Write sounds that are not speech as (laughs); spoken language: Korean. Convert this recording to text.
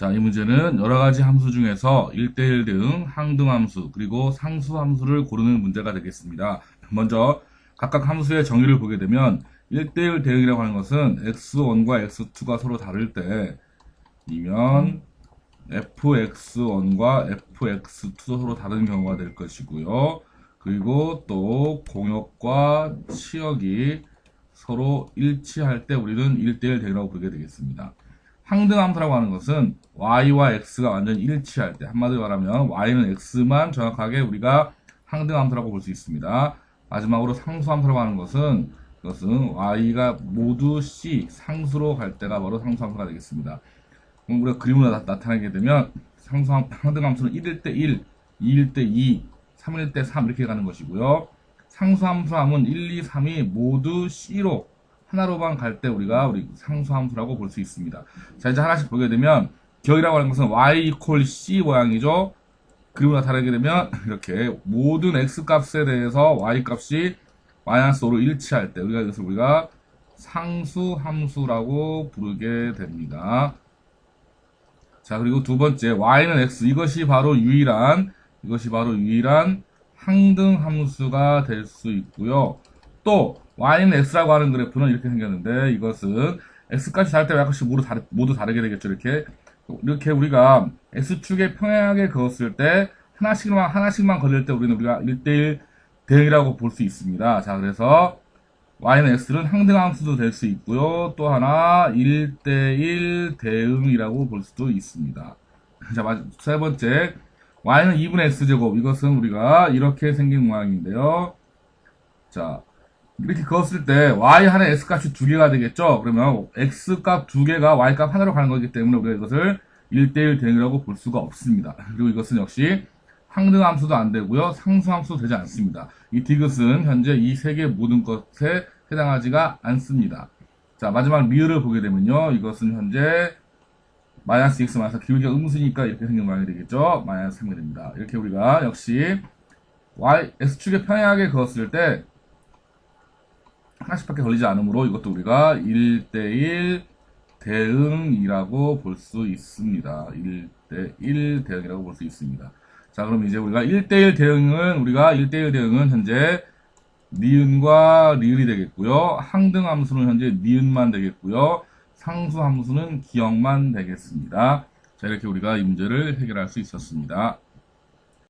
자, 이 문제는 여러 가지 함수 중에서 1대1 등 항등함수 그리고 상수함수를 고르는 문제가 되겠습니다. 먼저 각각 함수의 정의를 보게 되면 1대1 대응이라고 하는 것은 x1과 x2가 서로 다를 때 이면 fx1과 fx2도 서로 다른 경우가 될 것이고요. 그리고 또 공역과 치역이 서로 일치할 때 우리는 1대1 대응이라고 부르게 되겠습니다. 항등함수라고 하는 것은 y와 x가 완전 일치할 때 한마디로 말하면 y는 x만 정확하게 우리가 항등함수라고 볼 수 있습니다. 마지막으로 상수함수라고 하는 것은 이것은 y가 모두 c 상수로 갈 때가 바로 상수함수가 되겠습니다. 그럼 우리가 그림으로 나, 타내게 되면 상수함 항등함수는 1일 때 1, 2일 때 2, 3일 때 3 이렇게 가는 것이고요. 상수함수함은 1, 2, 3이 모두 c로 하나로만 갈 때 우리가 우리 상수함수라고 볼 수 있습니다. 자, 이제 하나씩 보게 되면 기억이라고 하는 것은 y equal c 모양이죠. 그리고 나타나게 되면 (laughs) 이렇게 모든 x 값에 대해서 y 값이 마이너스 5로 일치할 때 우리가 이것을 우리가 상수함수라고 부르게 됩니다. 자, 그리고 두 번째 y는 x 이것이 바로 유일한 이것이 바로 유일한 항등함수가 될 수 있고요. 또 y는 x라고 하는 그래프는 이렇게 생겼는데 이것은 x값이 다를 때 y값이 모두, 다르, 모두 다르게 되겠죠. 이렇게 이렇게 우리가 x축에 평행하게 그었을 때 하나씩만 하나씩만 걸릴 때 우리는 우리가 1대1 대응이라고 볼 수 있습니다. 자, 그래서 y는 x는 항등함수도 될 수 있고요. 또 하나 1대1 대응이라고 볼 수도 있습니다. (laughs) 자, 세 번째 y는 2분의 x제곱 이것은 우리가 이렇게 생긴 모양인데요. 자, 이렇게 그었을 때 y 하나의 x 값이 두 개가 되겠죠. 그러면 x 값 두 개가 y 값 하나로 가는 거기 때문에 우리가 이것을 1대1 대응이라고 볼 수가 없습니다. 그리고 이것은 역시 항등함수도 안 되고요. 상수함수도 되지 않습니다. 이 디귿은 현재 이 세 개 모든 것에 해당하지가 않습니다. 자, 마지막 리을을 보게 되면요. 이것은 현재 마이너스 x 마이너스 기울기가 음수니까 이렇게 생긴 모양이 되겠죠. 마이너스 3이 됩니다. 이렇게 우리가 역시 y, x축에 평행하게 그었을 때 하나씩밖에 걸리지 않으므로 이것도 우리가 1대1 대응이라고 볼 수 있습니다. 1대1 대응이라고 볼 수 있습니다. 자, 그럼 이제 우리가 1대1 대응은, 우리가 1대1 대응은 현재 니은과 리을이 되겠고요. 항등 함수는 현재 니은만 되겠고요. 상수 함수는 기억만 되겠습니다. 자, 이렇게 우리가 이 문제를 해결할 수 있었습니다.